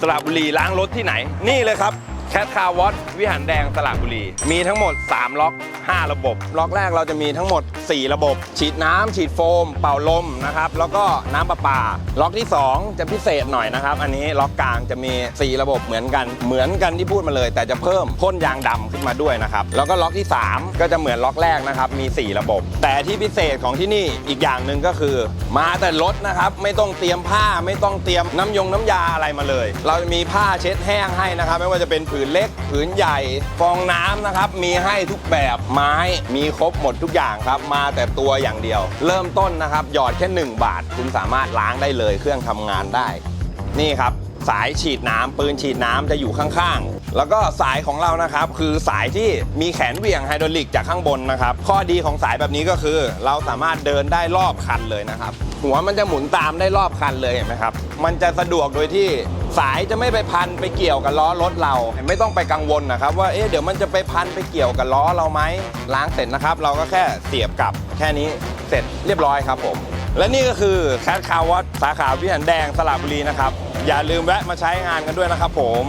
สระบุรีล้างรถที่ไหน นี่เลยครับแคทคาร์วอตวิหารแดงสระบุรี มีทั้งหมด 3 ล็อก 5 ระบบ ล็อกแรกเราจะมีทั้งหมด 4 ระบบ ฉีดน้ำฉีดโฟม เป่าลมนะครับ แล้วก็น้ำประปา ล็อกที่ 2 จะพิเศษหน่อยนะครับ อันนี้ล็อกกลางจะมี 4 ระบบเหมือนกัน เหมือนกันที่พูดมาเลย แต่จะเพิ่มพ่นยางดำขึ้นมาด้วยนะครับ แล้วก็ล็อกที่ 3 ก็จะเหมือนล็อกแรกนะครับ มี 4 ระบบ แต่ที่พิเศษของที่นี่อีกอย่างหนึ่งก็คือ มาแต่รถนะครับ ไม่ต้องเตรียมผ้า ไม่ต้องเตรียมน้ำยงน้ำยาอะไรมาเลย เราจะมีผ้าเช็ดแห้งให้นะครับ ไม่ว่าจะเป็นผืนเล็ก ผืนใหญ่ ฟองน้ำนะครับ มีให้ทุกแบบ ไม้ มีครบหมดทุกอย่างครับมาแต่ตัวอย่างเดียว เริ่มต้นนะครับ หยอดแค่ 1 บาท คุณสามารถล้างได้เลย เครื่องทำงานได้ นี่ครับ สายฉีดน้ำปืนฉีดน้ำจะอยู่ข้างๆ แล้วก็สายของเรานะครับ คือสายที่มีแขนเหวี่ยงไฮดรอลิกจากข้างบนนะครับ ข้อดีของสายแบบนี้ก็คือ เราสามารถเดินได้รอบคันเลยนะครับ หัวมันจะหมุนตามได้รอบคันเลยเห็นไหมครับ มันจะสะดวกโดยที่สายจะไม่ไปพันไปเกี่ยวกับล้อรถเรา ไม่ต้องไปกังวลนะครับ ว่าเอ๊ะเดี๋ยวมันจะไปพันไปเกี่ยวกับล้อเราไหมล้างเสร็จนะครับ เราก็แค่เสียบกลับแค่นี้เสร็จเรียบร้อยครับผม และนี่ก็คือแคทคาร์วอตสาขาวิหารแดงสระบุรีนะครับ อย่าลืมแวะมาใช้งานกันด้วยนะครับผม